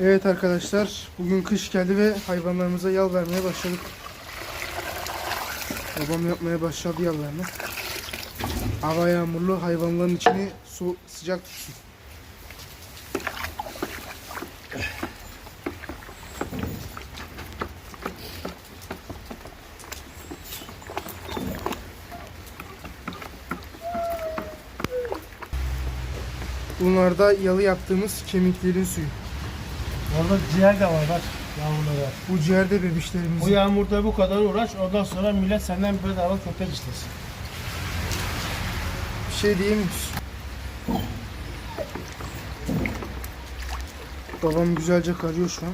Evet arkadaşlar, bugün kış geldi ve hayvanlarımıza yal vermeye başladık. Babam yapmaya başladı yallarını. Hava yağmurlu, hayvanların içini su sıcak tutsun. Bunlar da yalı yaptığımız kemiklerin suyu. Orada ciğer de var bak yağmurda var. Bu ciğerde bebişlerimiz. Bu yağmurda bu kadar uğraş ondan sonra millet senden bedava köpek istesin. Bir şey diyemiyoruz. Babam güzelce karıyor şu an.